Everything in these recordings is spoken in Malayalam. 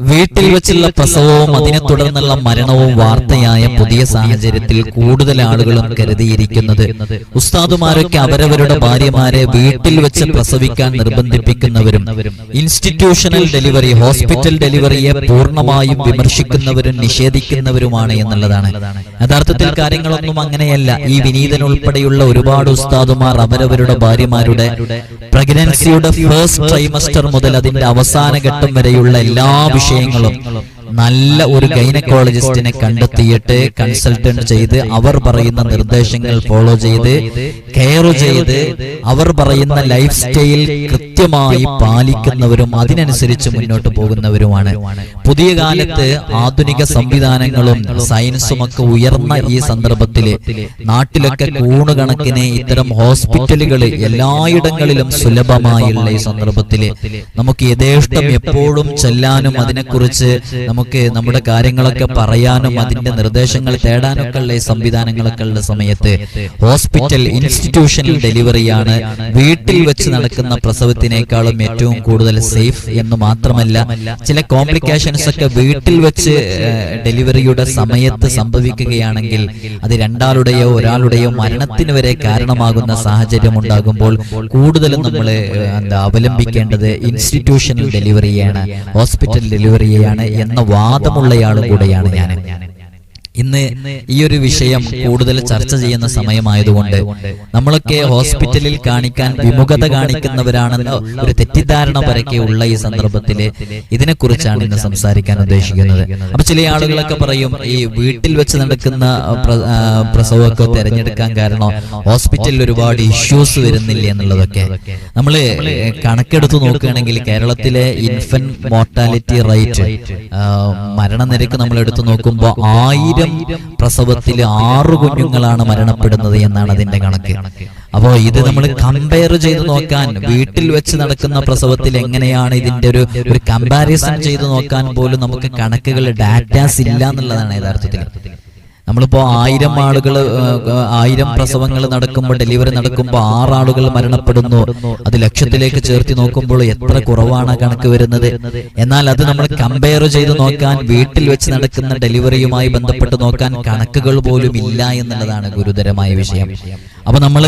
വീട്ടിൽ വെച്ചുള്ള പ്രസവവും അതിനെ തുടർന്നുള്ള മരണവും വാർത്തയായ പുതിയ സാഹചര്യത്തിൽ കൂടുതൽ ആളുകളും കരുതിയിരിക്കുന്നത്. ഉസ്താദുമാരൊക്കെ അവരവരുടെ ഭാര്യമാരെ വീട്ടിൽ വെച്ച് പ്രസവിക്കാൻ നിർബന്ധിപ്പിക്കുന്നവരും ഇൻസ്റ്റിറ്റ്യൂഷണൽ ഡെലിവറി ഹോസ്പിറ്റൽ ഡെലിവറിയെ പൂർണമായും വിമർശിക്കുന്നവരും നിഷേധിക്കുന്നവരുമാണ് എന്നുള്ളതാണ്. യഥാർത്ഥത്തിൽ കാര്യങ്ങളൊന്നും അങ്ങനെയല്ല. ഈ വിനീതൻ ഉൾപ്പെടെയുള്ള ഒരുപാട് ഉസ്താദുമാർ അവരവരുടെ ഭാര്യമാരുടെ പ്രഗ്നൻസിയുടെ ഫേസ്റ്റ് ട്രൈമസ്റ്റർ മുതൽ അതിന്റെ അവസാന ഘട്ടം വരെയുള്ള എല്ലാ വിഷയങ്ങളും നല്ല ഒരു ഗൈനക്കോളജിസ്റ്റിനെ കണ്ടെത്തിയിട്ട് കൺസൾട്ടന്റ് ചെയ്ത് അവർ പറയുന്ന നിർദ്ദേശങ്ങൾ ഫോളോ ചെയ്ത് കെയർ ചെയ്ത് അവർ പറയുന്ന ലൈഫ് സ്റ്റൈൽ കൃത്യമായി പാലിക്കുന്നവരും അതിനനുസരിച്ച് മുന്നോട്ട് പോകുന്നവരുമാണ്. പുതിയ കാലത്ത് ആധുനിക സംവിധാനങ്ങളും സയൻസും ഒക്കെ ഉയർന്ന ഈ സന്ദർഭത്തിൽ നാട്ടിലൊക്കെ കൂണുകണക്കിന് ഇത്തരം ഹോസ്പിറ്റലുകൾ എല്ലായിടങ്ങളിലും സുലഭമായുള്ള ഈ സന്ദർഭത്തിൽ നമുക്ക് യഥേഷ്ടം എപ്പോഴും ചെല്ലാനും അതിനെക്കുറിച്ച് നമുക്ക് നമ്മുടെ കാര്യങ്ങളൊക്കെ പറയാനും അതിന്റെ നിർദ്ദേശങ്ങൾ തേടാനൊക്കെ ഉള്ള സംവിധാനങ്ങളൊക്കെ ഉള്ള സമയത്ത് ഹോസ്പിറ്റൽ ഇൻസ്റ്റിറ്റ്യൂഷണൽ ഡെലിവറിയാണ് വീട്ടിൽ വെച്ച് നടക്കുന്ന പ്രസവത്തിനേക്കാളും ഏറ്റവും കൂടുതൽ സേഫ് എന്ന് മാത്രമല്ല ചില കോംപ്ലിക്കേഷൻസ് ഒക്കെ വീട്ടിൽ വെച്ച് ഡെലിവറിയുടെ സമയത്ത് സംഭവിക്കുകയാണെങ്കിൽ അത് രണ്ടാളുടെയോ ഒരാളുടെയോ മരണത്തിന് വരെ കാരണമാകുന്ന സാഹചര്യം ഉണ്ടാകുമ്പോൾ കൂടുതലും നമ്മൾ എന്താ അവലംബിക്കേണ്ടത് ഇൻസ്റ്റിറ്റ്യൂഷണൽ ഡെലിവറിയാണ് ഹോസ്പിറ്റൽ ഡെലിവറിയാണ് എന്ന വാദമുള്ളയാളും കൂടെയാണ് ഞാൻ ഇന്ന് ഈ ഒരു വിഷയം കൂടുതൽ ചർച്ച ചെയ്യുന്ന സമയമായതുകൊണ്ട് നമ്മളൊക്കെ ഹോസ്പിറ്റലിൽ കാണിക്കാൻ വിമുഖത കാണിക്കുന്നവരാണെന്ന ഒരു തെറ്റിദ്ധാരണ പരക്കെ ഉള്ള ഈ സന്ദർഭത്തിൽ ഇതിനെക്കുറിച്ചാണ് ഇന്ന് സംസാരിക്കാൻ ഉദ്ദേശിക്കുന്നത്. അപ്പൊ ചില ആളുകളൊക്കെ പറയും ഈ വീട്ടിൽ വെച്ച് നടക്കുന്ന പ്ര- പ്രസവമൊക്കെ തിരഞ്ഞെടുക്കാൻ കാരണം ഹോസ്പിറ്റലിൽ ഒരുപാട് ഇഷ്യൂസ് വരുന്നില്ല എന്നുള്ളതൊക്കെ. നമ്മൾ കണക്കെടുത്ത് നോക്കുകയാണെങ്കിൽ കേരളത്തിലെ ഇൻഫന്റ് മോർട്ടാലിറ്റി റേറ്റ് മരണനിരക്ക് നമ്മൾ എടുത്തു നോക്കുമ്പോൾ ആയിരം പ്രസവത്തിൽ ആറ് കുഞ്ഞുങ്ങളാണ് മരണപ്പെടുന്നത് എന്നാണ് അതിന്റെ കണക്ക്. അപ്പോ ഇത് നമ്മൾ കമ്പയർ ചെയ്ത് നോക്കാൻ വീട്ടിൽ വെച്ച് നടക്കുന്ന പ്രസവത്തിൽ എങ്ങനെയാണ് ഇതിന്റെ ഒരു ഒരു കമ്പാരിസൺ ചെയ്ത് നോക്കാൻ പോലും നമുക്ക് കണക്കുകൾ ഡാറ്റാസ് ഇല്ല എന്നുള്ളതാണ് യഥാർത്ഥത്തിൽ. നമ്മളിപ്പോ ആയിരം ആളുകൾ ആയിരം പ്രസവങ്ങൾ നടക്കുമ്പോൾ ഡെലിവറി നടക്കുമ്പോൾ ആറാളുകൾ മരണപ്പെടുന്നു. അത് ലക്ഷത്തിലേക്ക് ചേർത്തി നോക്കുമ്പോൾ എത്ര കുറവാണ് കണക്ക് വരുന്നത്. എന്നാൽ അത് നമ്മൾ കമ്പയർ ചെയ്ത് നോക്കാൻ വീട്ടിൽ വെച്ച് നടക്കുന്ന ഡെലിവറിയുമായി ബന്ധപ്പെട്ട് നോക്കാൻ കണക്കുകൾ പോലും ഇല്ല എന്നുള്ളതാണ് ഗുരുതരമായ വിഷയം. അപ്പൊ നമ്മൾ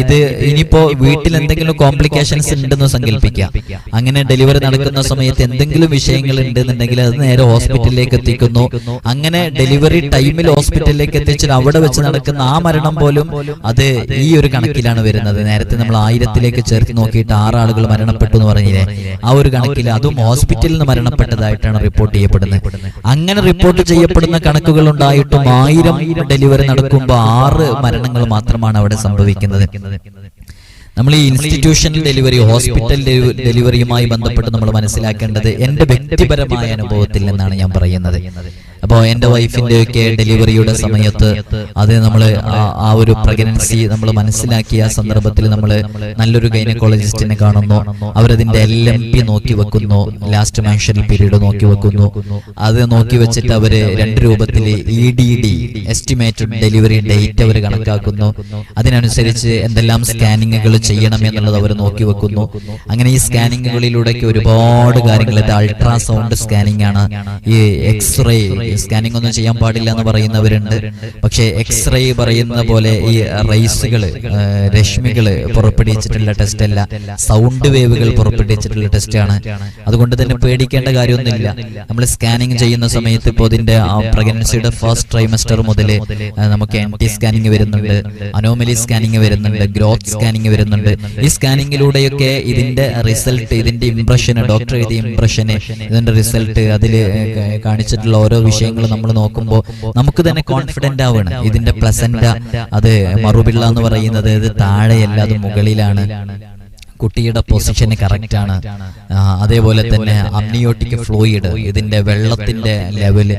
ഇത് ഇനിയിപ്പോ വീട്ടിൽ എന്തെങ്കിലും കോംപ്ലിക്കേഷൻസ് ഉണ്ടെന്ന് സങ്കല്പിക്കാം അങ്ങനെ ഡെലിവറി നടക്കുന്ന സമയത്ത് എന്തെങ്കിലും വിഷയങ്ങൾ ഉണ്ടെന്നുണ്ടെങ്കിൽ അത് നേരെ ഹോസ്പിറ്റലിലേക്ക് എത്തിക്കുന്നു. അങ്ങനെ ഡെലിവറി ടൈമിൽ ഹോസ്പിറ്റലിലേക്ക് എത്തിച്ചിട്ട് അവിടെ വെച്ച് നടക്കുന്ന ആ മരണം പോലും അത് ഈ ഒരു കണക്കിലാണ് വരുന്നത്. നേരത്തെ നമ്മൾ ആയിരത്തിലേക്ക് ചേർത്ത് നോക്കിയിട്ട് ആറാളുകൾ മരണപ്പെട്ടു എന്ന് പറഞ്ഞില്ലേ? ആ ഒരു കണക്കിൽ അതും ഹോസ്പിറ്റലിൽ നിന്ന് മരണപ്പെട്ടതായിട്ടാണ് റിപ്പോർട്ട് ചെയ്യപ്പെടുന്നത്. അങ്ങനെ റിപ്പോർട്ട് ചെയ്യപ്പെടുന്ന കണക്കുകൾ ഉണ്ടായിട്ടും ആയിരം ഡെലിവറി നടക്കുമ്പോൾ ആറ് മരണങ്ങൾ മാത്രമാണ് അവിടെ സംഭവിക്കുന്നത്. നമ്മൾ ഈ ഇൻസ്റ്റിറ്റ്യൂഷണൽ ഡെലിവറി ഹോസ്പിറ്റൽ ഡെലിവറിയുമായി ബന്ധപ്പെട്ട് നമ്മൾ മനസ്സിലാക്കേണ്ടത് എന്റെ വ്യക്തിപരമായ അനുഭവത്തിൽ നിന്നാണ് ഞാൻ പറയുന്നത്. അപ്പോൾ എന്റെ വൈഫിന്റെ ഒക്കെ ഡെലിവറിയുടെ സമയത്ത് അത് നമ്മൾ ആ ഒരു പ്രഗ്നൻസി നമ്മൾ മനസ്സിലാക്കിയ സന്ദർഭത്തിൽ നമ്മൾ നല്ലൊരു ഗൈനക്കോളജിസ്റ്റിനെ കാണുന്നു. അവരതിന്റെ എൽ എം പി നോക്കി വെക്കുന്നു. ലാസ്റ്റ് മാൻഷൽ പീരീഡ് നോക്കി വെക്കുന്നു. അത് നോക്കി വെച്ചിട്ട് അവർ രണ്ട് രൂപത്തിൽ E D D estimated delivery date അവർ കണക്കാക്കുന്നു. അതിനനുസരിച്ച് എന്തെല്ലാം സ്കാനിങ്ങുകൾ ചെയ്യണം എന്നുള്ളത് അവർ നോക്കി വെക്കുന്നു അങ്ങനെ ഈ സ്കാനിങ്ങുകളിലൂടെയൊക്കെ ഒരുപാട് കാര്യങ്ങൾ ഇത് അൾട്രാസൗണ്ട് സ്കാനിങ് ആണ് ഈ എക്സ്റേ സ്കാനിംഗ് ഒന്നും ചെയ്യാൻ പാടില്ല എന്ന് പറയുന്നവരുണ്ട്. പക്ഷേ എക്സ്റേ പറയുന്ന പോലെ ഈ റൈസുകൾ രശ്മികൾ പുറപ്പെടുവിച്ചിട്ടുള്ള ടെസ്റ്റ് അല്ല സൗണ്ട് വേവുകൾ പുറപ്പെടുവിച്ചിട്ടുള്ള ടെസ്റ്റ് ആണ് അതുകൊണ്ട് തന്നെ പേടിക്കേണ്ട കാര്യമൊന്നുമില്ല. നമ്മൾ സ്കാനിങ് ചെയ്യുന്ന സമയത്ത് ഇപ്പോൾ ഇതിന്റെ പ്രഗ്നൻസിയുടെ ഫസ്റ്റ് ട്രൈമസ്റ്റർ മുതൽ നമുക്ക് ടി സ്കാനിങ് വരുന്നുണ്ട് അനോമലി സ്കാനിങ് വരുന്നുണ്ട് ഗ്രോത്ത് സ്കാനിങ് വരുന്നുണ്ട്. ഈ സ്കാനിങ്ങിലൂടെയൊക്കെ ഇതിന്റെ റിസൾട്ട് ഇതിന്റെ ഇംപ്രഷന് ഡോക്ടർ എഴുതിയ ഇംപ്രഷന് ഇതിന്റെ റിസൾട്ട് അതിൽ കാണിച്ചിട്ടുള്ള ഓരോ വിഷയങ്ങൾ നമ്മൾ നോക്കുമ്പോൾ നമുക്ക് തന്നെ കോൺഫിഡന്റ് ആവണം ഇതിന്റെ പ്ലസന്റ അത് മറുപിള്ള എന്ന് പറയുന്നത് ഇത് താഴെയല്ല അത് മുകളിലാണ്. കുട്ടിയുടെ പൊസിഷന് കറക്റ്റ് ആണ്. അതേപോലെ തന്നെ അമ്നിയോട്ടിക് ഫ്ലൂയിഡ് ഇതിന്റെ വെള്ളത്തിന്റെ ലെവൽ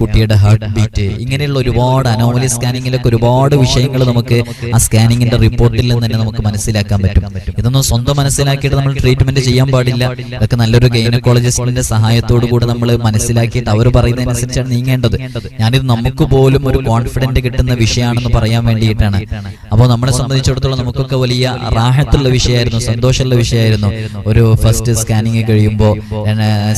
കുട്ടിയുടെ ഹാർട്ട് ബീറ്റ് ഇങ്ങനെയുള്ള ഒരുപാട് അനോമലി സ്കാനിങ്ങിലൊക്കെ ഒരുപാട് വിഷയങ്ങൾ നമുക്ക് ആ സ്കാനിങ്ങിന്റെ റിപ്പോർട്ടിൽ നിന്ന് തന്നെ നമുക്ക് മനസ്സിലാക്കാൻ പറ്റും. ഇതൊന്നും സ്വന്തം മനസ്സിലാക്കിയിട്ട് നമ്മൾ ട്രീറ്റ്മെന്റ് ചെയ്യാൻ പാടില്ല. ഇതൊക്കെ നല്ലൊരു ഗൈനക്കോളജിസ്റ്റിന്റെ സഹായത്തോടു കൂടി നമ്മൾ മനസ്സിലാക്കിയിട്ട് അവർ പറയുന്നതനുസരിച്ചാണ് നീങ്ങേണ്ടത്. ഞാനിത് നമുക്ക് പോലും ഒരു കോൺഫിഡന്റ് കിട്ടുന്ന വിഷയമാണെന്ന് പറയാൻ വേണ്ടിയിട്ടാണ്. അപ്പോൾ നമ്മളെ സംബന്ധിച്ചിടത്തോളം നമുക്കൊക്കെ വലിയ റാഹത്തുള്ള വിഷയമായിരുന്നു സന്തോഷമുള്ള വിഷയമായിരുന്നു. ഒരു ഫസ്റ്റ് സ്കാനിങ് കഴിയുമ്പോൾ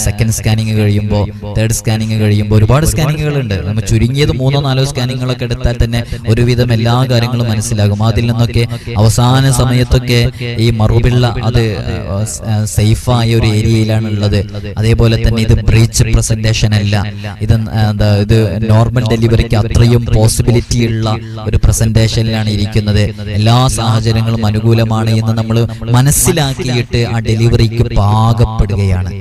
സെക്കൻഡ് സ്കാനിങ് കഴിയുമ്പോൾ തേർഡ് സ്കാനിങ് കഴിയുമ്പോൾ ഒരുപാട് സ്കാനിങ്ങുകൾ ഉണ്ട് നമ്മൾ ചുരുങ്ങിയത് മൂന്നോ നാലോ സ്കാനിങ്ങുകളൊക്കെ എടുത്താൽ തന്നെ ഒരുവിധം എല്ലാ കാര്യങ്ങളും മനസ്സിലാകും. അതിൽ നിന്നൊക്കെ അവസാന സമയത്തൊക്കെ ഈ മറുപിള്ള അത് സേഫായ ഒരു ഏരിയയിലാണ് ഉള്ളത്. അതേപോലെ തന്നെ ഇത് ബ്രീച്ച് പ്രസന്റേഷൻ അല്ല. ഇത് എന്താ ഇത് നോർമൽ ഡെലിവറിക്ക് അത്രയും പോസിബിലിറ്റി ഉള്ള ഒരു പ്രസന്റേഷനിലാണ് ഇരിക്കുന്നത്. എല്ലാ സാഹചര്യങ്ങളും അനുകൂലമാണ് എന്ന് നമ്മൾ മനസ്സിലാക്കിയിട്ട് ആ ഡെലിവറിക്ക് പാകപ്പെടുകയാണ്.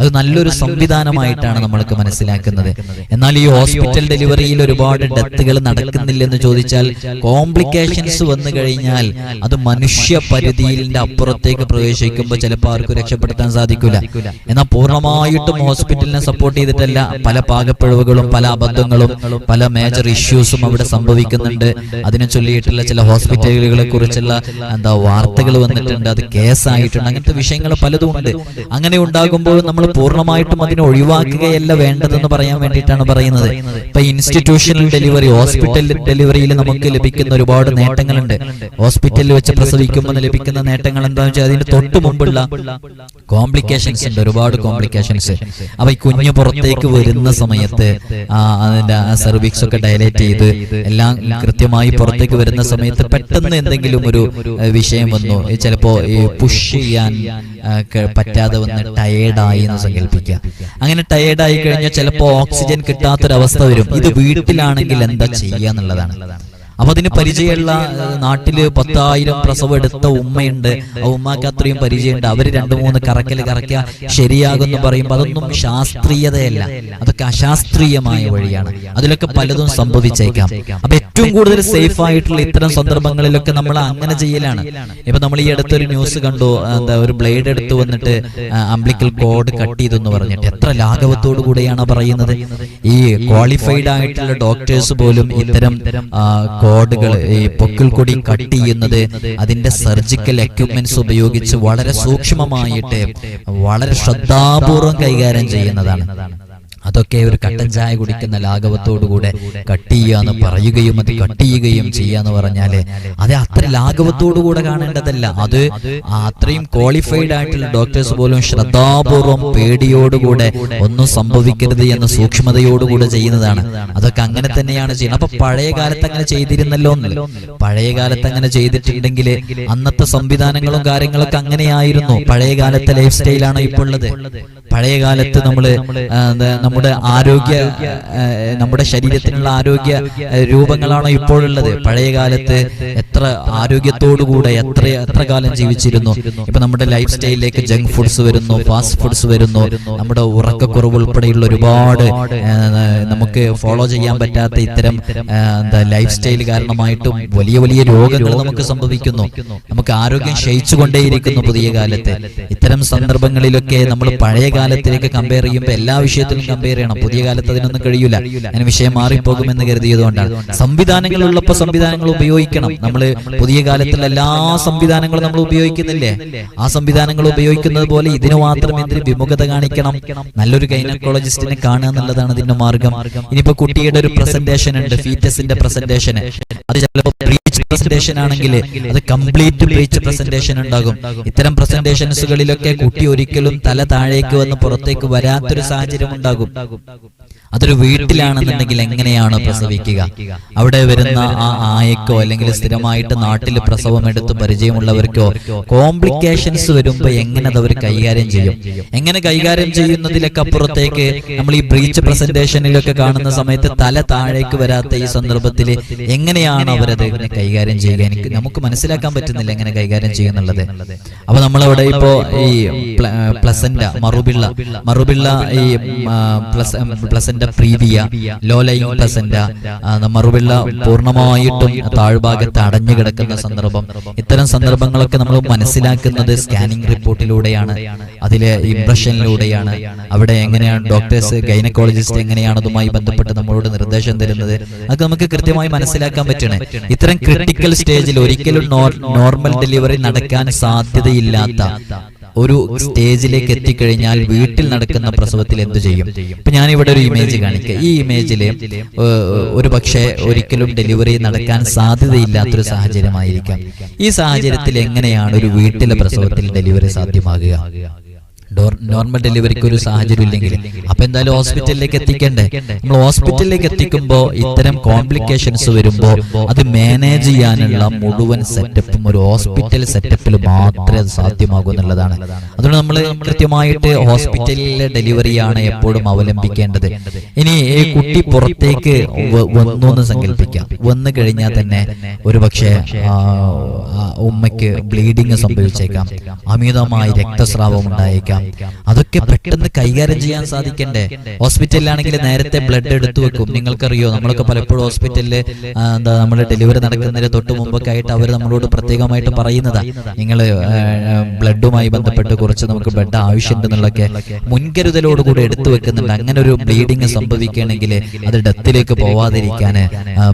അത് നല്ലൊരു സംവിധാനമായിട്ടാണ് നമ്മൾക്ക് മനസ്സിലാക്കുന്നത്. എന്നാൽ ഈ ഹോസ്പിറ്റൽ ഡെലിവറിയിൽ ഒരുപാട് ഡെത്തുകൾ നടക്കുന്നില്ലെന്ന് ചോദിച്ചാൽ കോംപ്ലിക്കേഷൻസ് വന്നു കഴിഞ്ഞാൽ അത് മനുഷ്യ പരിധിയിലിന്റെ അപ്പുറത്തേക്ക് പ്രവേശിക്കുമ്പോൾ ചിലപ്പോൾ ആർക്കും രക്ഷപ്പെടുത്താൻ സാധിക്കില്ല. എന്നാൽ പൂർണമായിട്ടും ഹോസ്പിറ്റലിനെ സപ്പോർട്ട് ചെയ്തിട്ടല്ല പല പാകപ്പിഴവുകളും പല അബദ്ധങ്ങളും പല മേജർ ഇഷ്യൂസും അവിടെ സംഭവിക്കുന്നുണ്ട്. അതിനെ ചൊല്ലിയിട്ടുള്ള ചില ഹോസ്പിറ്റലുകളെ കുറിച്ചുള്ള എന്താ വാർത്തകൾ വന്നിട്ടുണ്ട്. അത് കേസായിട്ടുണ്ട്. അങ്ങനത്തെ വിഷയങ്ങൾ പലതും ഉണ്ട്. അങ്ങനെ ഉണ്ടാകുമ്പോൾ നമ്മൾ പൂർണമായിട്ടും അതിനെ ഒഴിവാക്കുകയല്ല വേണ്ടതെന്ന് പറയാൻ വേണ്ടിയിട്ടാണ് പറയുന്നത്. ഇപ്പൊ ഇൻസ്റ്റിറ്റ്യൂഷണൽ ഡെലിവറി ഹോസ്പിറ്റൽ ഡെലിവറിയിൽ നമുക്ക് ലഭിക്കുന്ന ഒരുപാട് നേട്ടങ്ങളുണ്ട്. ഹോസ്പിറ്റലിൽ വെച്ച് പ്രസവിക്കുമ്പോൾ ലഭിക്കുന്ന നേട്ടങ്ങൾ എന്താണെന്ന് വെച്ചാൽ അതിന്റെ തൊട്ട് മുമ്പുള്ള കോംപ്ലിക്കേഷൻസ് ഉണ്ട് ഒരുപാട് കോംപ്ലിക്കേഷൻസ് അപ്പൊ ഈ കുഞ്ഞ് പുറത്തേക്ക് വരുന്ന സമയത്ത് അതിന്റെ സെർവിക്സ് ഒക്കെ ഡയലേറ്റ് ചെയ്ത് എല്ലാം കൃത്യമായി പുറത്തേക്ക് വരുന്ന സമയത്ത് പെട്ടെന്ന് എന്തെങ്കിലും ഒരു വിഷയം വന്നു. ചിലപ്പോ പുഷ് ചെയ്യാൻ പറ്റാതെ വന്ന് ടയേർഡായി എന്ന് സങ്കല്പിക്കുക. അങ്ങനെ ടയേർഡായി കഴിഞ്ഞാൽ ചിലപ്പോൾ ഓക്സിജൻ കിട്ടാത്തൊരവസ്ഥ വരും. ഇത് വീട്ടിലാണെങ്കിൽ എന്താ ചെയ്യുക എന്നുള്ളതാണ്. അപ്പൊ അതിന് പരിചയമുള്ള നാട്ടിൽ പത്തായിരം പ്രസവം എടുത്ത ഉമ്മയുണ്ട്. ആ ഉമ്മക്ക് അത്രയും പരിചയമുണ്ട്. അവർ രണ്ടു മൂന്ന് കറക്കൽ കറക്കുക ശരിയാകുമെന്ന് പറയുമ്പോൾ അതൊന്നും ശാസ്ത്രീയതയല്ല. അതൊക്കെ അശാസ്ത്രീയമായ വഴിയാണ്. അതിലൊക്കെ പലതും സംഭവിച്ചേക്കാം. അപ്പൊ ഏറ്റവും കൂടുതൽ സേഫ് ആയിട്ടുള്ള ഇത്തരം സന്ദർഭങ്ങളിലൊക്കെ നമ്മൾ അങ്ങനെ ചെയ്യലാണ്. ഇപ്പൊ നമ്മൾ ഈ അടുത്തൊരു ന്യൂസ് കണ്ടു എന്താ ഒരു ബ്ലേഡ് എടുത്തു വന്നിട്ട് അംബ്ലിക്കൽ കോഡ് കട്ട് ചെയ്തെന്ന് പറഞ്ഞിട്ട് എത്ര ലാഘവത്തോടു കൂടിയാണ് പറയുന്നത്? ഈ ക്വാളിഫൈഡ് ആയിട്ടുള്ള ഡോക്ടേഴ്സ് പോലും ഇത്തരം കോഡുകൾ ഈ പൊക്കിൾ കൊടി കട്ട് ചെയ്യുന്നത് അതിന്റെ സർജിക്കൽ എക്യുപ്മെന്റ്സ് ഉപയോഗിച്ച് വളരെ സൂക്ഷ്മമായിട്ട് വളരെ ശ്രദ്ധാപൂർവം കൈകാര്യം ചെയ്യുന്നതാണ്. അതൊക്കെ ഒരു കട്ടൻ ചായ കുടിക്കുന്ന ലാഘവത്തോടുകൂടെ കട്ട് ചെയ്യാന്ന് പറയുകയും അത് കട്ട് ചെയ്യുകയും ചെയ്യാന്ന് പറഞ്ഞാൽ അത് അത്ര ലാഘവത്തോടുകൂടെ കാണേണ്ടതല്ല. അത് അത്രയും ക്വാളിഫൈഡ് ആയിട്ടുള്ള ഡോക്ടേഴ്സ് പോലും ശ്രദ്ധാപൂർവം പേടിയോടുകൂടെ ഒന്നും സംഭവിക്കരുത് എന്ന് സൂക്ഷ്മതയോടുകൂടെ ചെയ്യുന്നതാണ്. അതൊക്കെ അങ്ങനെ തന്നെയാണ് ചെയ്യുന്നത്. അപ്പൊ പഴയ കാലത്ത് അങ്ങനെ ചെയ്തിരുന്നല്ലോ എന്നല്ല പഴയ കാലത്ത് അങ്ങനെ ചെയ്തിട്ടുണ്ടെങ്കിൽ അന്നത്തെ സംവിധാനങ്ങളും കാര്യങ്ങളൊക്കെ അങ്ങനെയായിരുന്നു. പഴയ കാലത്തെ ലൈഫ് സ്റ്റൈലാണ് ഇപ്പോൾ ഉള്ളത് പഴയ കാലത്ത് നമ്മൾ എന്താ, നമ്മുടെ ആരോഗ്യ നമ്മുടെ ശരീരത്തിനുള്ള ആരോഗ്യ രൂപങ്ങളാണ് ഇപ്പോഴുള്ളത്. പഴയ കാലത്ത് എത്ര ആരോഗ്യത്തോടുകൂടെ എത്ര എത്ര കാലം ജീവിച്ചിരുന്നു. ഇപ്പൊ നമ്മുടെ ലൈഫ് സ്റ്റൈലിലേക്ക് ജങ്ക് ഫുഡ്സ് വരുന്നു ഫാസ്റ്റ് ഫുഡ്സ് വരുന്നു നമ്മുടെ ഉറക്കക്കുറവ് ഉൾപ്പെടെയുള്ള ഒരുപാട് നമുക്ക് ഫോളോ ചെയ്യാൻ പറ്റാത്ത ഇത്തരം എന്താ ലൈഫ് സ്റ്റൈൽ കാരണമായിട്ടും വലിയ വലിയ രോഗങ്ങൾ നമുക്ക് സംഭവിക്കുന്നു. നമുക്ക് ആരോഗ്യം ക്ഷയിച്ചുകൊണ്ടേയിരിക്കുന്നു പുതിയ കാലത്ത്. ഇത്തരം സന്ദർഭങ്ങളിലൊക്കെ നമ്മൾ പഴയ കാലത്തിലേക്ക് കമ്പയർ ചെയ്യുമ്പോൾ എല്ലാ വിഷയത്തിലും കമ്പയർ ചെയ്യണം. പുതിയ കാലത്ത് അതിനൊന്നും കഴിയില്ല അതിന് വിഷയം മാറിപ്പോകുമെന്ന് കരുതിയതുകൊണ്ടാണ്. സംവിധാനങ്ങൾ ഉള്ളപ്പോൾ സംവിധാനങ്ങൾ ഉപയോഗിക്കണം. നമ്മൾ പുതിയ കാലത്തുള്ള എല്ലാ സംവിധാനങ്ങളും നമ്മൾ ഉപയോഗിക്കുന്നില്ലേ? ആ സംവിധാനങ്ങൾ ഉപയോഗിക്കുന്നത് പോലെ ഇതിന് മാത്രം എന്തിന് വിമുഖത കാണിക്കണം? നല്ലൊരു ഗൈനക്കോളജിസ്റ്റിനെ കാണുക എന്നുള്ളതാണ് ഇതിന്റെ മാർഗം. ഇനിയിപ്പോ കുട്ടിയുടെ ഒരു പ്രസന്റേഷൻ ഉണ്ട് ഫീറ്റസിന്റെ പ്രസന്റേഷൻ അത് ചിലപ്പോൾ പ്രസന്റേഷൻ ആണെങ്കിൽ അത് കംപ്ലീറ്റ് പേജ് പ്രസന്റേഷൻ ഉണ്ടാകും. ഇത്തരം പ്രസന്റേഷൻസുകളിലൊക്കെ കുട്ടി ഒരിക്കലും തല താഴേക്ക് വന്ന് പുറത്തേക്ക് വരാത്തൊരു സാഹചര്യം ഉണ്ടാകും. അതൊരു വീട്ടിലാണെന്നുണ്ടെങ്കിൽ എങ്ങനെയാണ് പ്രസവിക്കുക? അവിടെ വരുന്ന ആ ആയക്കോ അല്ലെങ്കിൽ സ്ഥിരമായിട്ട് നാട്ടിൽ പ്രസവം എടുത്ത് പരിചയമുള്ളവർക്കോ? കോംപ്ലിക്കേഷൻസ് വരുമ്പോൾ എങ്ങനെ അത് അവർ കൈകാര്യം ചെയ്യും? എങ്ങനെ കൈകാര്യം ചെയ്യുന്നതിലൊക്കെ അപ്പുറത്തേക്ക് നമ്മൾ ഈ ബ്രീച്ച് പ്രസന്റേഷനിലൊക്കെ കാണുന്ന സമയത്ത് തല താഴേക്ക് വരാത്ത ഈ സന്ദർഭത്തിൽ എങ്ങനെയാണ് അവരത് ഇങ്ങനെ കൈകാര്യം ചെയ്യുക? എനിക്ക് നമുക്ക് മനസ്സിലാക്കാൻ പറ്റുന്നില്ല എങ്ങനെ കൈകാര്യം ചെയ്യുന്നുള്ളത്. അപ്പൊ നമ്മളവിടെ ഇപ്പോ ഈ പ്ലസന്റ മറുപിള്ള മറുപിള്ള ഈ ആ, പ്ലസ് പ്രീതിയ ലോ ആ, മറുപിള്ള പൂർണമായിട്ടും താഴ്ഭാഗത്ത് അടഞ്ഞു കിടക്കുന്ന സന്ദർഭം. ഇത്തരം സന്ദർഭങ്ങളൊക്കെ നമ്മൾ മനസ്സിലാക്കുന്നത് സ്കാനിംഗ് റിപ്പോർട്ടിലൂടെയാണ്. അതിലെ ഇംപ്രഷനിലൂടെയാണ്. അവിടെ എങ്ങനെയാണ് ഡോക്ടേഴ്സ് ഗൈനക്കോളജിസ്റ്റ് എങ്ങനെയാണ് അതുമായി ബന്ധപ്പെട്ട് നമ്മളോട് നിർദ്ദേശം തരുന്നത്? അത് നമുക്ക് കൃത്യമായി മനസ്സിലാക്കാൻ പറ്റണേ. ഇത്തരം ക്രിട്ടിക്കൽ സ്റ്റേജിൽ ഒരിക്കലും നോർമൽ ഡെലിവറി നടക്കാൻ സാധ്യതയില്ലാത്ത ഒരു സ്റ്റേജിലേക്ക് എത്തിക്കഴിഞ്ഞാൽ വീട്ടിൽ നടക്കുന്ന പ്രസവത്തിൽ എന്തു ചെയ്യും? ഇപ്പൊ ഞാനിവിടെ ഒരു ഇമേജ് കാണിക്കുക ഈ ഇമേജിൽ ഒരു പക്ഷേ ഒരിക്കലും ഡെലിവറി നടക്കാൻ സാധ്യതയില്ലാത്തൊരു സാഹചര്യമായിരിക്കാം. ഈ സാഹചര്യത്തിൽ എങ്ങനെയാണ് ഒരു വീട്ടിലെ പ്രസവത്തിൽ ഡെലിവറി സാധ്യമാകുക? നോർമൽ ഡെലിവറിക്ക് ഒരു സാഹചര്യം ഇല്ലെങ്കിൽ അപ്പൊ എന്തായാലും ഹോസ്പിറ്റലിലേക്ക് എത്തിക്കണ്ടേ? നമ്മൾ ഹോസ്പിറ്റലിലേക്ക് എത്തിക്കുമ്പോൾ ഇത്തരം കോംപ്ലിക്കേഷൻസ് വരുമ്പോൾ അത് മാനേജ് ചെയ്യാനുള്ള മുഴുവൻ സെറ്റപ്പും ഒരു ഹോസ്പിറ്റൽ സെറ്റപ്പിൽ മാത്രമേ സാധ്യമാകൂ എന്നുള്ളതാണ്. അതുകൊണ്ട് നമ്മൾ കൃത്യമായിട്ട് ഹോസ്പിറ്റലിലെ ഡെലിവറിയാണ് എപ്പോഴും അവലംബിക്കേണ്ടത്. ഇനി ഈ കുട്ടി പുറത്തേക്ക് വന്നു എന്ന് സങ്കല്പിക്കാം. വന്നു കഴിഞ്ഞാൽ തന്നെ ഒരു പക്ഷേ ഉമ്മയ്ക്ക് ബ്ലീഡിങ് സംഭവിച്ചേക്കാം. അമിതമായി രക്തസ്രാവം ഉണ്ടായേക്കാം. അതൊക്കെ പെട്ടെന്ന് കൈകാര്യം ചെയ്യാൻ സാധിക്കണ്ടേ? ഹോസ്പിറ്റലിലാണെങ്കിൽ നേരത്തെ ബ്ലഡ് എടുത്തു വെക്കും. നിങ്ങൾക്കറിയോ നമ്മളൊക്കെ പലപ്പോഴും ഹോസ്പിറ്റലിൽ എന്താ നമ്മുടെ ഡെലിവറി നടക്കുന്നതിന് തൊട്ട് മുമ്പൊക്കെ ആയിട്ട് അവർ നമ്മളോട് പ്രത്യേകമായിട്ട് പറയുന്നതാ. നിങ്ങൾ ബ്ലഡുമായി ബന്ധപ്പെട്ട് കുറച്ച് നമുക്ക് ബ്ലഡ് ആവശ്യമുണ്ടെന്നുള്ളൊക്കെ മുൻകരുതലോടുകൂടി എടുത്തു വെക്കുന്നുണ്ട്. അങ്ങനെ ഒരു ബ്ലീഡിങ് സംഭവിക്കുകയാണെങ്കിൽ അത് ഡെത്തിലേക്ക് പോവാതിരിക്കാൻ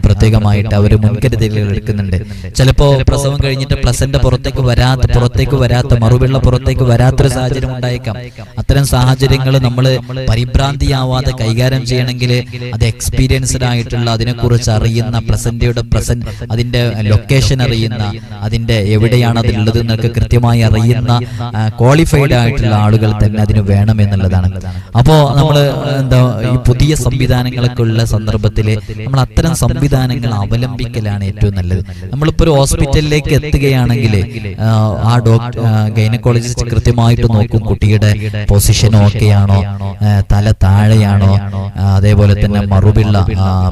പ്രത്യേകമായിട്ട് അവർ മുൻകരുതലുകൾ എടുക്കുന്നുണ്ട്. ചിലപ്പോ പ്രസവം കഴിഞ്ഞിട്ട് പ്ലസന്റെ പുറത്തേക്ക് വരാത്ത പുറത്തേക്ക് വരാത്ത മറുവെള്ള പുറത്തേക്ക് വരാത്തൊരു സാഹചര്യം ഉണ്ടായേക്കാം. അത്തരം സാഹചര്യങ്ങൾ നമ്മൾ പരിഭ്രാന്തിയാവാതെ കൈകാര്യം ചെയ്യണമെങ്കിൽ അത് എക്സ്പീരിയൻസ്ഡ് ആയിട്ടുള്ള അതിനെക്കുറിച്ച് അറിയുന്ന പ്ലസന്റയുടെ പ്രസന്റ് അതിന്റെ ലൊക്കേഷൻ അറിയുന്ന അതിന്റെ എവിടെയാണ് അതിലുള്ളത് എന്നൊക്കെ കൃത്യമായി അറിയുന്ന ക്വാളിഫൈഡ് ആയിട്ടുള്ള ആളുകൾ തന്നെ അതിന് വേണം എന്നുള്ളതാണ്. അപ്പോ നമ്മൾ എന്താ ഈ പുതിയ സംവിധാനങ്ങളൊക്കെ ഉള്ള സന്ദർഭത്തിൽ നമ്മൾ അത്തരം സംവിധാനങ്ങൾ അവലംബിക്കലാണ് ഏറ്റവും നല്ലത്. നമ്മളിപ്പോ ഒരു ഹോസ്പിറ്റലിലേക്ക് എത്തുകയാണെങ്കിൽ ആ, ഡോക്ടർ ഗൈനക്കോളജിസ്റ്റ് കൃത്യമായിട്ട് നോക്കും കുട്ടിയുടെ പൊസിഷൻ ഓക്കെയാണോ തല താഴെയാണോ? അതേപോലെ തന്നെ മറുപിള്ള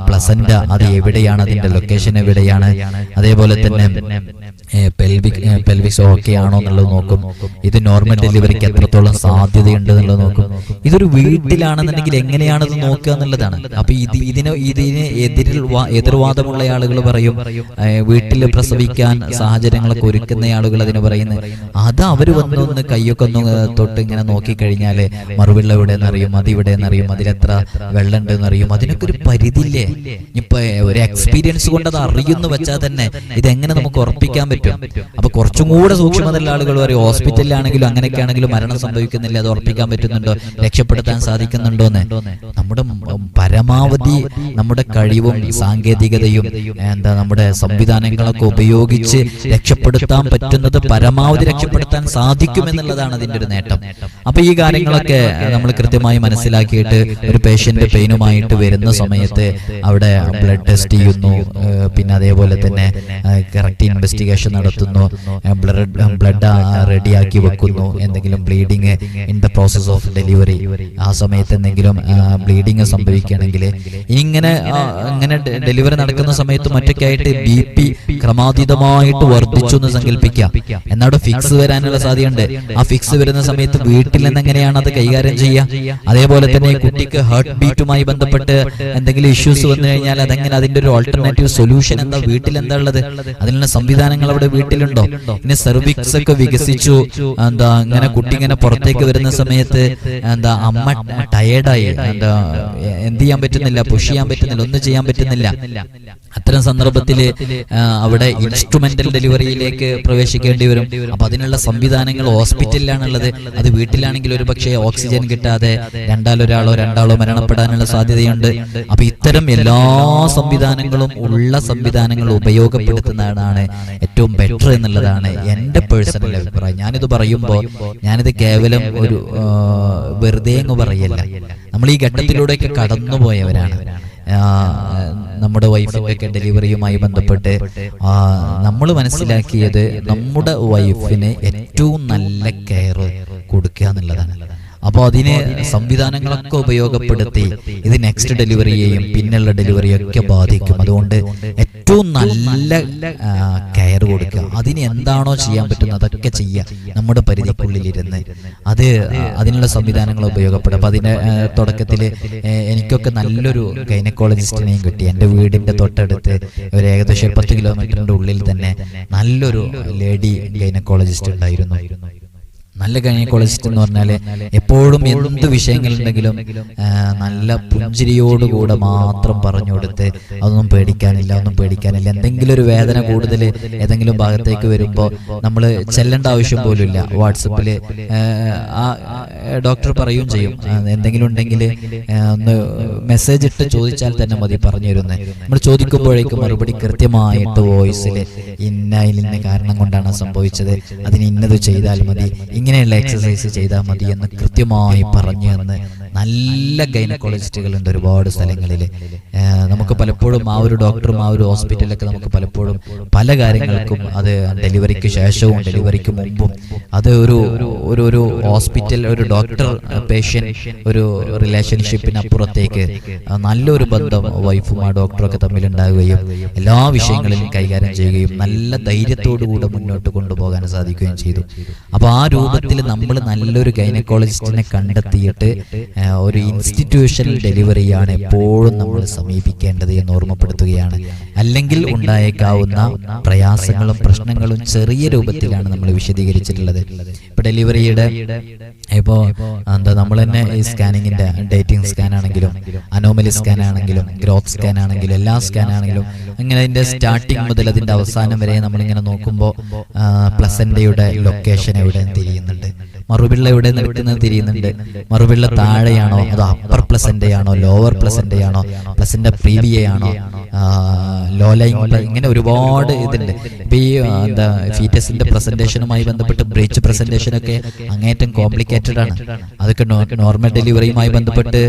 പ്ലസന്റ അത് എവിടെയാണ്? അതിന്റെ ലൊക്കേഷൻ എവിടെയാണ്? അതേപോലെ തന്നെ പെൽവിക് പെൽവിക്സ് ഓക്കെ ആണോ എന്നുള്ളത് നോക്കും. ഇത് നോർമൽ ഡെലിവറിക്ക് എത്രത്തോളം സാധ്യതയുണ്ട് എന്നുള്ളത് നോക്കും. ഇതൊരു വീട്ടിലാണെന്നുണ്ടെങ്കിൽ എങ്ങനെയാണ് ഇത് നോക്കുക എന്നുള്ളതാണ്. അപ്പൊ ഇത് ഇതിന് ഇതിന് എതിരിൽ എതിർവാദമുള്ള ആളുകൾ പറയും. വീട്ടിൽ പ്രസവിക്കാൻ സാഹചര്യങ്ങളൊക്കെ ഒരുക്കുന്ന ആളുകൾ അതിന് പറയുന്നത്. അത് അവർ വന്നൊന്ന് കൈയൊക്കെ ഒന്ന് തൊട്ട് ഇങ്ങനെ നോക്കിക്കഴിഞ്ഞാൽ മറുവെള്ളം എവിടെ എന്നറിയും അത് ഇവിടെ എന്നറിയും അതിലെത്ര വെള്ളം ഉണ്ട് എന്നറിയും അതിനൊക്കെ ഒരു പരിധിയില്ലേ? ഇപ്പൊ ഒരു എക്സ്പീരിയൻസ് കൊണ്ട് അത് അറിയുന്നു വെച്ചാൽ തന്നെ ഇതെങ്ങനെ നമുക്ക് ഉറപ്പിക്കാൻ പറ്റും? അപ്പൊ കുറച്ചും കൂടെ സൂക്ഷ്മതയുള്ള ആളുകൾ പറയും ഹോസ്പിറ്റലിലാണെങ്കിലും അങ്ങനെയൊക്കെ ആണെങ്കിലും മരണം സംഭവിക്കുന്നില്ല അത് ഉറപ്പിക്കാൻ പറ്റുന്നുണ്ടോ? രക്ഷപ്പെടുത്താൻ സാധിക്കുന്നുണ്ടോ എന്ന്. നമ്മുടെ പരമാവധി നമ്മുടെ കഴിവും സാങ്കേതികതയും എന്താ നമ്മുടെ സംവിധാനങ്ങളൊക്കെ ഉപയോഗിച്ച് രക്ഷപ്പെടുത്താൻ പറ്റുന്നത് പരമാവധി രക്ഷപ്പെടുത്താൻ സാധിക്കും എന്നുള്ളതാണ് അതിന്റെ ഒരു നേട്ടം. അപ്പൊ ഈ കാര്യങ്ങളൊക്കെ നമ്മൾ കൃത്യമായി മനസ്സിലാക്കിയിട്ട് ഒരു പേഷ്യന്റ് പെയിനുമായിട്ട് വരുന്ന സമയത്ത് അവിടെ ബ്ലഡ് ടെസ്റ്റ് ചെയ്യുന്നു പിന്നെ അതേപോലെ തന്നെ കറക്റ്റ് ഇൻവെസ്റ്റിഗേഷൻ നടത്തുന്നു. ബ്ലഡ് ബ്ലഡ് റെഡിയാക്കി വെക്കുന്നു. എന്തെങ്കിലും bleeding in the process of delivery. ആ സമയത്ത് എന്തെങ്കിലും ബ്ലീഡിങ് സംഭവിക്കുകയാണെങ്കിൽ ഇങ്ങനെ ഇങ്ങനെ ഡെലിവറി നടക്കുന്ന സമയത്ത് മറ്റൊക്കെ ആയിട്ട് ബി പി ക്രമാതീതമായിട്ട് വർദ്ധിച്ചു എന്ന് സങ്കല്പിക്കാം. എന്നവിടെ ഫിക്സ് വരാനുള്ള സാധ്യതയുണ്ട്. ആ ഫിക്സ് വരുന്ന സമയത്ത് വീട്ടിൽ നിന്ന് എങ്ങനെയാണ് അത് കൈകാര്യം ചെയ്യുക? അതേപോലെ തന്നെ കുട്ടിക്ക് ഹാർട്ട് ബീറ്റുമായി ബന്ധപ്പെട്ട് എന്തെങ്കിലും ഇഷ്യൂസ് വന്നു കഴിഞ്ഞാൽ അതെങ്ങനെ അതിന്റെ ഒരു ഓൾട്ടർനേറ്റീവ് സൊല്യൂഷൻ എന്താ വീട്ടിൽ എന്താ ഉള്ളത്? അതിനുള്ള സംവിധാനങ്ങൾ അവിടെ വീട്ടിലുണ്ടോ? ഇനി സെർവിക്സ് ഒക്കെ വികസിച്ചു. എന്താ ഇങ്ങനെ കുട്ടി ഇങ്ങനെ പുറത്തേക്ക് വരുന്ന സമയത്ത് എന്താ അമ്മ ടയേർഡായി എന്താ എന്ത് ചെയ്യാൻ പറ്റുന്നില്ല? പുഷ് ചെയ്യാൻ പറ്റുന്നില്ല. ഒന്നും ചെയ്യാൻ പറ്റുന്നില്ല. അത്തരം സന്ദർഭത്തിൽ അവിടെ ഇൻസ്ട്രുമെന്റൽ ഡെലിവറിയിലേക്ക് പ്രവേശിക്കേണ്ടി വരും. അപ്പൊ അതിനുള്ള സംവിധാനങ്ങൾ ഹോസ്പിറ്റലിലാണുള്ളത്. അത് വീട്ടിലാണെങ്കിൽ ഒരു പക്ഷേ ഓക്സിജൻ കിട്ടാതെ രണ്ടാലൊരാളോ രണ്ടാളോ മരണപ്പെടാനുള്ള സാധ്യതയുണ്ട്. അപ്പൊ ഇത്തരം എല്ലാ സംവിധാനങ്ങളും ഉള്ള സംവിധാനങ്ങൾ ഉപയോഗപ്പെടുത്തുന്നതാണ് ഏറ്റവും ബെറ്റർ എന്നുള്ളതാണ് എന്റെ പേഴ്സണൽ അഭിപ്രായം. ഞാനിത് പറയുമ്പോൾ ഞാനിത് കേവലം ഒരു വെറുതെ എന്ന് പറയല്ല. നമ്മൾ ഈ ഘട്ടത്തിലൂടെയൊക്കെ കടന്നുപോയവരാണ്. നമ്മുടെ വൈഫൊക്കെ ഡെലിവറിയുമായി ബന്ധപ്പെട്ട് നമ്മൾ മനസ്സിലാക്കിയത് നമ്മുടെ വൈഫിന് ഏറ്റവും നല്ല കെയർ കൊടുക്കുക എന്നുള്ളതാണ്. അപ്പോൾ അതിന് സംവിധാനങ്ങളൊക്കെ ഉപയോഗപ്പെടുത്തി ഇത് നെക്സ്റ്റ് ഡെലിവറിയെയും പിന്നുള്ള ഡെലിവറിയും ഒക്കെ ബാധിക്കും. അതുകൊണ്ട് ഏറ്റവും നല്ല കെയർ കൊടുക്കുക. അതിന് എന്താണോ ചെയ്യാൻ പറ്റുന്നത് അതൊക്കെ ചെയ്യുക. നമ്മുടെ പരിധിക്കുള്ളിലിരുന്ന്. അത് അതിനുള്ള സംവിധാനങ്ങൾ ഉപയോഗപ്പെടും അപ്പൊ അതിന്റെ തുടക്കത്തിൽ എനിക്കൊക്കെ നല്ലൊരു ഗൈനക്കോളജിസ്റ്റിനെയും കിട്ടി. എന്റെ വീടിന്റെ തൊട്ടടുത്ത് ഒരു ഏകദേശം പത്ത് കിലോമീറ്ററിന്റെ ഉള്ളിൽ തന്നെ നല്ലൊരു ലേഡി ഗൈനക്കോളജിസ്റ്റ് ഉണ്ടായിരുന്നു. നല്ല ഗൈനക്കോളജിസ്റ്റ് എന്ന് പറഞ്ഞാൽ എപ്പോഴും എന്ത് വിഷയങ്ങളുണ്ടെങ്കിലും നല്ല പുഞ്ചിരിയോടുകൂടെ മാത്രം പറഞ്ഞു കൊടുത്ത് അതൊന്നും പേടിക്കാനില്ല ഒന്നും പേടിക്കാനില്ല. എന്തെങ്കിലും ഒരു വേദന കൂടുതൽ ഏതെങ്കിലും ഭാഗത്തേക്ക് വരുമ്പോൾ നമ്മൾ ചെല്ലേണ്ട ആവശ്യം പോലും ഇല്ല വാട്സപ്പിൽ ആ ഡോക്ടർ പറയുകയും ചെയ്യും. എന്തെങ്കിലും ഉണ്ടെങ്കിൽ ഒന്ന് മെസ്സേജ് ഇട്ട് ചോദിച്ചാൽ തന്നെ മതി പറഞ്ഞു തരുന്നത് നമ്മൾ ചോദിക്കുമ്പോഴേക്കും മറുപടി കൃത്യമായിട്ട് വോയിസിൽ ഇന്ന ഇന്ന കാരണം കൊണ്ടാണ് സംഭവിച്ചത്. അതിന് ഇന്നത് ചെയ്താൽ മതി. ഇങ്ങനെയുള്ള എക്സസൈസ് ചെയ്താൽ മതി എന്ന് കൃത്യമായി പറഞ്ഞു തന്ന് നല്ല ഗൈനക്കോളജിസ്റ്റുകൾ ഉണ്ട് ഒരുപാട് സ്ഥലങ്ങളിൽ നമുക്ക് പലപ്പോഴും ആ ഒരു ഡോക്ടറും ആ ഒരു ഹോസ്പിറ്റലൊക്കെ നമുക്ക് പലപ്പോഴും പല കാര്യങ്ങൾക്കും അത് ഡെലിവറിക്ക് ശേഷവും ഡെലിവറിക്ക് മുമ്പും അത് ഒരു ഒരു ഒരു ഹോസ്പിറ്റൽ ഒരു ഡോക്ടർ പേഷ്യൻ ഒരു റിലേഷൻഷിപ്പിനപ്പുറത്തേക്ക് നല്ലൊരു ബന്ധം വൈഫും ആ ഡോക്ടറും ഒക്കെ തമ്മിൽ ഉണ്ടാകുകയും എല്ലാ വിഷയങ്ങളിലും കൈകാര്യം ചെയ്യുകയും നല്ല ധൈര്യത്തോടു കൂടെ മുന്നോട്ട് കൊണ്ടുപോകാൻ സാധിക്കുകയും ചെയ്തു. അപ്പോൾ ആ രൂപത്തിൽ നമ്മൾ നല്ലൊരു ഗൈനക്കോളജിസ്റ്റിനെ കണ്ടെത്തിയിട്ട് ഒരു ഇൻസ്റ്റിറ്റ്യൂഷണൽ ഡെലിവറിയാണ് എപ്പോഴും നമ്മൾ സമീപിക്കേണ്ടത് എന്ന് ഓർമ്മപ്പെടുത്തുകയാണ്. അല്ലെങ്കിൽ ഉണ്ടായേക്കാവുന്ന പ്രയാസങ്ങളും പ്രശ്നങ്ങളും ചെറിയ രൂപത്തിലാണ് നമ്മൾ വിശദീകരിച്ചിട്ടുള്ളത്. ഇപ്പൊ ഡെലിവറിയുടെ ഇപ്പോ എന്താ നമ്മൾ തന്നെ ഈ സ്കാനിങ്ങിന്റെ ഡേറ്റിംഗ് സ്കാൻ ആണെങ്കിലും അനോമലി സ്കാൻ ആണെങ്കിലും ഗ്രോത്ത് സ്കാൻ ആണെങ്കിലും എല്ലാ സ്കാൻ ആണെങ്കിലും അങ്ങനെ അതിന്റെ സ്റ്റാർട്ടിങ് മുതൽ അതിന്റെ അവസാനം വരെ നമ്മളിങ്ങനെ നോക്കുമ്പോൾ പ്ലസന്റയുടെ ലൊക്കേഷൻ എവിടെ തിരിയുന്നുണ്ട് മറുപിള്ള ഇവിടെ നിൽക്കുന്നത് തിരിയുന്നുണ്ട്. മറുപിള്ള താഴെയാണോ? അതോ അപ്പർ പ്ലസന്റെ ആണോ ലോവർ പ്ലസന്റെ ആണോ പ്ലസന്റ് പ്രീവിയ ആണോ? ലോ ലൈൻ ഇങ്ങനെ ഒരുപാട് ഇതുണ്ട്. ഇപ്പൊ ഈ എന്താ ഫീറ്റസിന്റെ പ്രസന്റേഷനുമായി ബന്ധപ്പെട്ട് ബ്രിഡ്ജ് പ്രസന്റേഷൻ ഒക്കെ അങ്ങേറ്റം കോംപ്ലിക്കേറ്റഡ് ആണ്. അതൊക്കെ നോർമൽ ഡെലിവറിയുമായി ബന്ധപ്പെട്ട്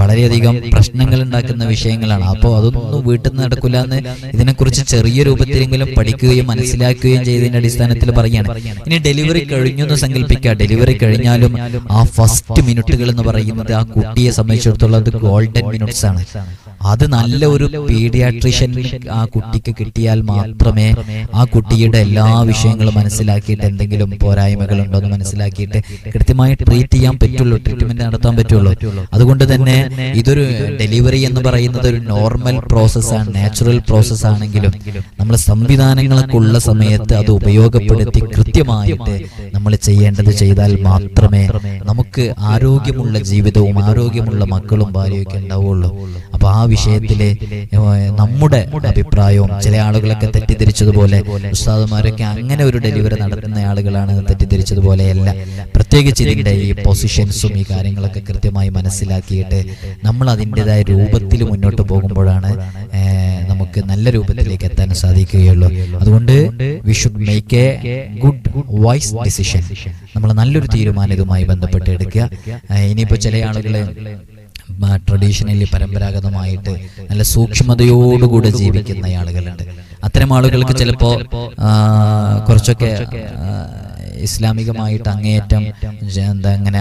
വളരെയധികം പ്രശ്നങ്ങൾ ഉണ്ടാക്കുന്ന വിഷയങ്ങളാണ്. അപ്പോൾ അതൊന്നും വീട്ടിൽ നിന്ന് നടക്കില്ല എന്ന് ഇതിനെക്കുറിച്ച് ചെറിയ രൂപത്തിലെങ്കിലും പഠിക്കുകയും മനസ്സിലാക്കുകയും ചെയ്തതിന്റെ അടിസ്ഥാനത്തിൽ പറയുകയാണ്. ഇനി ഡെലിവറി കഴിഞ്ഞു എന്ന് സങ്കല്പിക്കുക. ഡെലിവറി കഴിഞ്ഞാലും ആ ഫസ്റ്റ് മിനിറ്റുകൾ എന്ന് പറയുന്നത് ആ കുട്ടിയെ സംബന്ധിച്ചിടത്തോളം അത് ഗോൾഡൻ മിനിറ്റ്സ് ആണ്. അത് നല്ല ഒരു പീഡിയാട്രീഷ്യൻ ആ കുട്ടിക്ക് കിട്ടിയാൽ മാത്രമേ ആ കുട്ടിയുടെ എല്ലാ വിഷയങ്ങളും മനസ്സിലാക്കിയിട്ട് എന്തെങ്കിലും പോരായ്മകൾ ഉണ്ടോ എന്ന് മനസ്സിലാക്കിയിട്ട് കൃത്യമായി ട്രീറ്റ് ചെയ്യാൻ പറ്റുള്ളൂ ട്രീറ്റ്മെന്റ് നടത്താൻ പറ്റുള്ളൂ. അതുകൊണ്ട് തന്നെ ഇതൊരു ഡെലിവറി എന്ന് പറയുന്നത് ഒരു നോർമൽ പ്രോസസ്സാണ് നാച്ചുറൽ പ്രോസസ് ആണെങ്കിലും നമ്മൾ സംവിധാനങ്ങളൊക്കെ ഉള്ള സമയത്ത് അത് ഉപയോഗപ്പെടുത്തി കൃത്യമായിട്ട് നമ്മൾ ചെയ്യേണ്ടത് ചെയ്താൽ മാത്രമേ നമുക്ക് ആരോഗ്യമുള്ള ജീവിതവും ആരോഗ്യമുള്ള മക്കളും ഭാര്യയൊക്കെ ഉണ്ടാവുള്ളൂ. അപ്പൊ ആ വിഷയത്തിൽ നമ്മുടെ അഭിപ്രായവും ചില ആളുകളൊക്കെ തെറ്റിദ്ധരിച്ചതുപോലെ ഉസ്താദുമാരൊക്കെ അങ്ങനെ ഒരു ഡെലിവറി നടത്തുന്ന ആളുകളാണ് തെറ്റിദ്ധരിച്ചതുപോലെയല്ല പ്രത്യേകിച്ച് ഇതിന്റെ ഈ പൊസിഷൻസും ഈ കാര്യങ്ങളൊക്കെ കൃത്യമായി മനസ്സിലാക്കിയിട്ട് നമ്മൾ അതിന്റെതായ രൂപത്തിൽ മുന്നോട്ട് പോകുമ്പോഴാണ് നമുക്ക് നല്ല രൂപത്തിലേക്ക് എത്താൻ സാധിക്കുകയുള്ളൂ. അതുകൊണ്ട് we should make a good wise decision നമ്മൾ നല്ലൊരു തീരുമാനം ഇതുമായി ബന്ധപ്പെട്ട് എടുക്കുക. ഇനിയിപ്പോൾ ചില ആളുകൾ ട്രഡീഷണലി പരമ്പരാഗതമായിട്ട് നല്ല സൂക്ഷ്മതയോടുകൂടെ ജീവിക്കുന്ന ആളുകളുണ്ട്. അത്തരം ആളുകൾക്ക് ചിലപ്പോൾ കുറച്ചൊക്കെ ഇസ്ലാമികമായിട്ട് അങ്ങേയറ്റം എന്താ അങ്ങനെ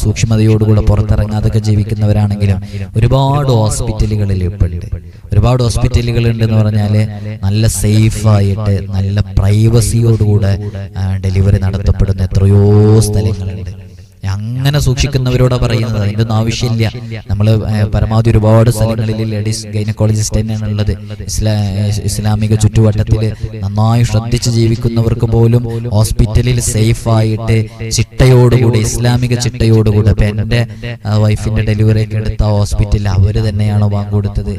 സൂക്ഷ്മതയോടുകൂടെ പുറത്തിറങ്ങാതൊക്കെ ജീവിക്കുന്നവരാണെങ്കിലും ഒരുപാട് ഹോസ്പിറ്റലുകളിൽ ഇപ്പോഴുണ്ട് ഒരുപാട് ഹോസ്പിറ്റലുകൾ ഉണ്ടെന്ന് പറഞ്ഞാൽ നല്ല സേഫായിട്ട് നല്ല പ്രൈവസിയോടുകൂടെ ഡെലിവറി നടത്തപ്പെടുന്ന എത്രയോ സ്ഥലങ്ങളുണ്ട്. അങ്ങനെ സൂക്ഷിക്കുന്നവരോടാ പറയുന്നത് ഒന്നും ആവശ്യമില്ല. നമ്മൾ പരമാവധി ഒരുപാട് സ്ഥലങ്ങളിൽ ലേഡീസ് ഗൈനക്കോളജിസ്റ്റ് തന്നെയാണ് ഉള്ളത് ഇസ്ലാ ഇസ്ലാമിക ചുറ്റുവട്ടത്തിൽ നന്നായി ശ്രദ്ധിച്ച് ജീവിക്കുന്നവർക്ക് പോലും ഹോസ്പിറ്റലിൽ സേഫായിട്ട് ചിട്ടയോടുകൂടി ഇസ്ലാമിക ചിട്ടയോടുകൂടി ഇപ്പൊ എന്റെ വൈഫിന്റെ ഡെലിവറി ഒക്കെ എടുത്ത ഹോസ്പിറ്റലിൽ അവർ തന്നെയാണ് വാങ്ങുകൊടുത്തത്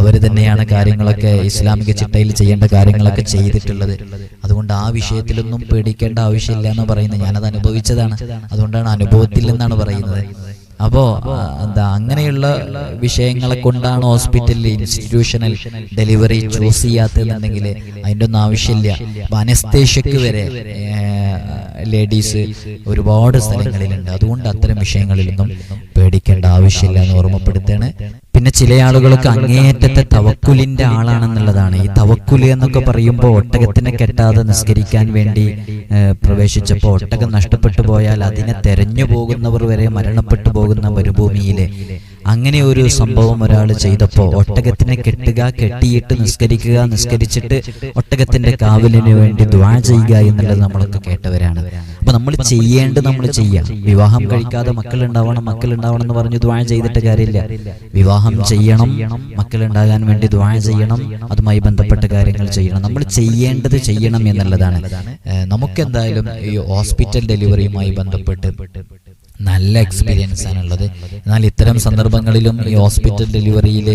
അവർ തന്നെയാണ് കാര്യങ്ങളൊക്കെ ഇസ്ലാമിക ചിട്ടയിൽ ചെയ്യേണ്ട കാര്യങ്ങളൊക്കെ ചെയ്തിട്ടുള്ളത്. അതുകൊണ്ട് ആ വിഷയത്തിലൊന്നും പേടിക്കേണ്ട ആവശ്യമില്ല എന്ന് പറയുന്നത് ഞാനത് അനുഭവിച്ചതാണ്. അതുകൊണ്ടാണ് അനുഭവത്തിൽ നിന്നാണ് പറയുന്നത്. അപ്പോ എന്താ അങ്ങനെയുള്ള വിഷയങ്ങളെ കൊണ്ടാണ് ഹോസ്പിറ്റലിൽ ഇൻസ്റ്റിറ്റ്യൂഷണൽ ഡെലിവറി ചൂസ് ചെയ്യാത്തതെന്നുണ്ടെങ്കിൽ അതിന്റെ ഒന്നും ആവശ്യമില്ല. അപ്പൊ അനസ്തേഷ്യക്ക് വരെ ലേഡീസ് ഒരുപാട് സ്ഥലങ്ങളിലുണ്ട്. അതുകൊണ്ട് അത്തരം വിഷയങ്ങളിലൊന്നും പേടിക്കേണ്ട ആവശ്യമില്ല എന്ന് ഓർമ്മപ്പെടുത്താണ് പിന്നെ ചില ആളുകളൊക്കെ അങ്ങേയറ്റത്തെ തവക്കുലിന്റെ ആളാണെന്നുള്ളതാണ്. ഈ തവക്കുൽ എന്നൊക്കെ പറയുമ്പോൾ ഒട്ടകത്തിനെ കെട്ടാതെ നിസ്കരിക്കാൻ വേണ്ടി പ്രവേശിച്ചപ്പോൾ ഒട്ടകം നഷ്ടപ്പെട്ടു പോയാൽ അതിനെ തെരഞ്ഞു പോകുന്നവർ വരെ മരണപ്പെട്ടു പോകുന്ന മരുഭൂമിയിലെ അങ്ങനെ ഒരു സംഭവം ഒരാൾ ചെയ്തപ്പോൾ ഒട്ടകത്തിനെ കെട്ടുക കെട്ടിയിട്ട് നിസ്കരിക്കുക നിസ്കരിച്ചിട്ട് ഒട്ടകത്തിന്റെ കാവലിന് വേണ്ടി ദ്വാ ചെയ്യുക എന്നുള്ളത് നമ്മളൊക്കെ കേട്ടവരാണ്. അപ്പൊ നമ്മൾ ചെയ്യേണ്ടത് നമ്മൾ ചെയ്യാം. വിവാഹം കഴിക്കാതെ മക്കൾ ഉണ്ടാവണം മക്കൾ ഉണ്ടാവണം എന്ന് പറഞ്ഞ് ദ്വാ ചെയ്തിട്ട് കാര്യമില്ല. വിവാഹം ചെയ്യണം മക്കൾ ഉണ്ടാകാൻ വേണ്ടി ദ്വാ ചെയ്യണം അതുമായി ബന്ധപ്പെട്ട കാര്യങ്ങൾ ചെയ്യണം. നമ്മൾ ചെയ്യേണ്ടത് ചെയ്യണം എന്നുള്ളതാണ്. നമുക്കെന്തായാലും ഈ ഹോസ്പിറ്റൽ ഡെലിവറിയുമായി ബന്ധപ്പെട്ട് നല്ല എക്സ്പീരിയൻസ് ആണ് ഉള്ളത് എന്നാൽ ഇത്തരം സന്ദർഭങ്ങളിലും ഈ ഹോസ്പിറ്റൽ ഡെലിവറിയിൽ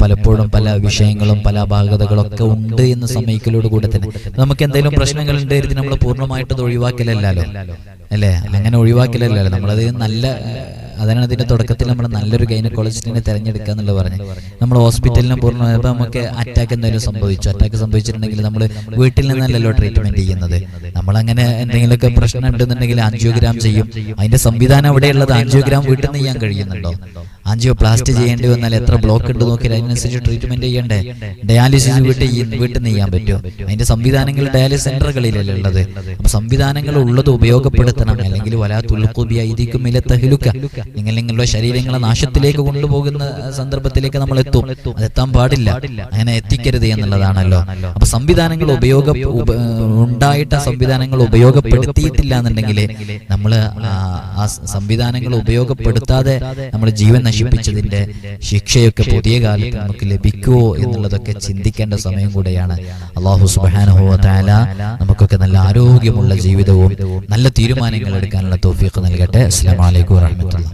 പലപ്പോഴും പല വിഷയങ്ങളും പല അപാകതകളൊക്കെ ഉണ്ട് എന്ന് സമ്മതിക്കലോട് കൂടെ തന്നെ. നമുക്ക് എന്തെങ്കിലും പ്രശ്നങ്ങൾ ഉണ്ടായിരുന്നു നമ്മൾ പൂർണമായിട്ട് ഒഴിവാക്കലല്ലോ അല്ലേ? അങ്ങനെ ഒഴിവാക്കലല്ലോ നമ്മളത് നല്ല അതാണ് അതിന്റെ തുടക്കത്തിൽ നമ്മൾ നല്ലൊരു ഗൈനക്കോളജിസ്റ്റിനെ തിരഞ്ഞെടുക്കുക എന്നുള്ളത് പറഞ്ഞു നമ്മൾ ഹോസ്പിറ്റലിനെ പൂർണമായപ്പോൾ നമുക്ക് അറ്റാക്ക് എന്തെങ്കിലും സംഭവിച്ചു. അറ്റാക്ക് സംഭവിച്ചിട്ടുണ്ടെങ്കിൽ നമ്മൾ വീട്ടിൽ നിന്നല്ലല്ലോ ട്രീറ്റ്മെന്റ് ചെയ്യുന്നത്. നമ്മൾ അങ്ങനെ എന്തെങ്കിലുമൊക്കെ പ്രശ്നം ഉണ്ടെന്നുണ്ടെങ്കിൽ ആൻജിയോഗ്രാം ചെയ്യും. അതിന്റെ സംവിധാനം അവിടെയുള്ളത് ആൻജിയോഗ്രാം വീട്ടിൽ നിന്ന് ചെയ്യാൻ കഴിയുന്നുണ്ടോ? ആൻജിയോ പ്ലാസ്റ്റ് ചെയ്യേണ്ടി വന്നാൽ എത്ര ബ്ലോക്ക് ഉണ്ട് നോക്കി അതിനനുസരിച്ച് ട്രീറ്റ്മെന്റ് ചെയ്യണ്ടേ? ഡയാലിസിസ് വീട്ടിൽ വീട്ടിൽ നിന്ന് ചെയ്യാൻ പറ്റുമോ? അതിന്റെ സംവിധാനങ്ങൾ ഡയാലിസിസ് സെന്ററുകളിലല്ലേ ഉള്ളത്? അപ്പൊ സംവിധാനങ്ങൾ ഉള്ളത്? ഉപയോഗപ്പെടുത്തണം അല്ലെങ്കിൽ വലാ തുളുക്കുബിയ ഇതിക്കും ഇലത്തഹിലുക്ക നിങ്ങൾ നിങ്ങളുടെ ശരീരങ്ങളെ നാശത്തിലേക്ക് കൊണ്ടുപോകുന്ന സന്ദർഭത്തിലേക്ക് നമ്മൾ എത്തും. അതെത്താൻ പാടില്ല. അങ്ങനെ എത്തിക്കരുത് എന്നുള്ളതാണല്ലോ. അപ്പൊ സംവിധാനങ്ങൾ ഉപയോഗ ഉണ്ടായിട്ട് സംവിധാനങ്ങൾ ഉപയോഗപ്പെടുത്തിയിട്ടില്ല എന്നുണ്ടെങ്കിൽ നമ്മൾ ആ സംവിധാനങ്ങൾ ഉപയോഗപ്പെടുത്താതെ നമ്മൾ ജീവൻ നശിപ്പിച്ചതിന്റെ ശിക്ഷയൊക്കെ പുതിയ കാലത്ത് നമുക്ക് ലഭിക്കുമോ എന്നുള്ളതൊക്കെ ചിന്തിക്കേണ്ട സമയം കൂടെയാണ്. അള്ളാഹു സുബാനഹോ താല നമുക്കൊക്കെ നല്ല ആരോഗ്യമുള്ള ജീവിതവും നല്ല തീരുമാനങ്ങൾ എടുക്കാനുള്ള തോഫിയൊക്കെ നൽകട്ടെ. അസ്സാം വലൈക്കും വാഹമത്തുള്ള